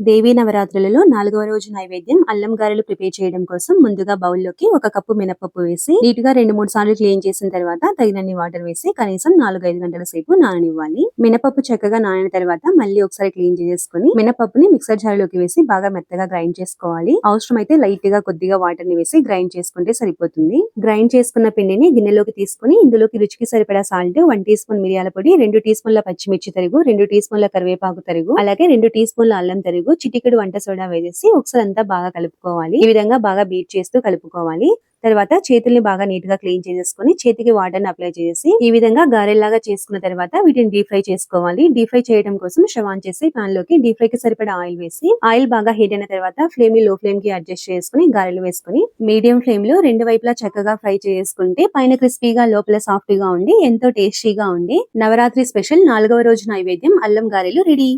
దేవీ నవరాత్రులలో నాలుగవ రోజు నైవేద్యం అల్లం గారెలు ప్రిపేర్ చేయడం కోసం ముందుగా బౌల్లోకి ఒక కప్పు మినపప్పు వేసి నీట్గా రెండు మూడు సార్లు క్లీన్ చేసిన తర్వాత తగినన్ని వాటర్ వేసి కనీసం నాలుగు ఐదు గంటల సేపు నాననివ్వాలి. మినపప్పు చక్కగా నానిన తర్వాత మళ్ళీ ఒకసారి క్లీన్ చేసుకుని మినపప్పుని మిక్సర్ జార్లోకి వేసి బాగా మెత్తగా గ్రైండ్ చేసుకోవాలి. అవసరమైతే లైట్గా కొద్దిగా వాటర్ని వేసి గ్రైండ్ చేసుకుంటే సరిపోతుంది. గ్రైండ్ చేసుకున్న పిండిని గిన్నెలోకి తీసుకుని ఇందులోకి రుచికి సరిపడా సాల్ట్ వన్ టీ స్పూన్ మిరియాల పొడి రెండు టీ స్పూన్ల పచ్చిమిర్చి తరుగు రెండు టీ స్పూన్ల కరివేపాకు తరుగు అలాగే రెండు టీ స్పూన్ల అల్లం తరుగు చిటికెడు వంట సోడా వేసేసి ఒకసారి అంతా బాగా కలుపుకోవాలి. ఈ విధంగా బాగా బీట్ చేస్తూ కలుపుకోవాలి. తర్వాత చేతుల్ని బాగా నీట్గా క్లీన్ చేసేసుకొని చేతికి వాటర్ని అప్లై చేసి ఈ విధంగా గారెల్లాగా చేసుకున్న తర్వాత వీటిని డీప్ ఫ్రై చేసుకోవాలి. డీప్ ఫ్రై చేయడం కోసం షవాన్ చేసి పాన్లోకి డీప్ ఫ్రై కి సరిపడా ఆయిల్ వేసి ఆయిల్ బాగా హీట్ అయిన తర్వాత ఫ్లేమ్ని లో ఫ్లేమ్కి అడ్జస్ట్ చేసుకుని గారెలు వేసుకుని మీడియం ఫ్లేమ్లో రెండు వైపులా చక్కగా ఫ్రై చేసుకుంటే పైన క్రిస్పీగా లోపల సాఫ్ట్గా ఉండి ఎంతో టేస్టీగా ఉండి నవరాత్రి స్పెషల్ నాలుగవ రోజు నైవేద్యం అల్లం గారెలు రెడీ.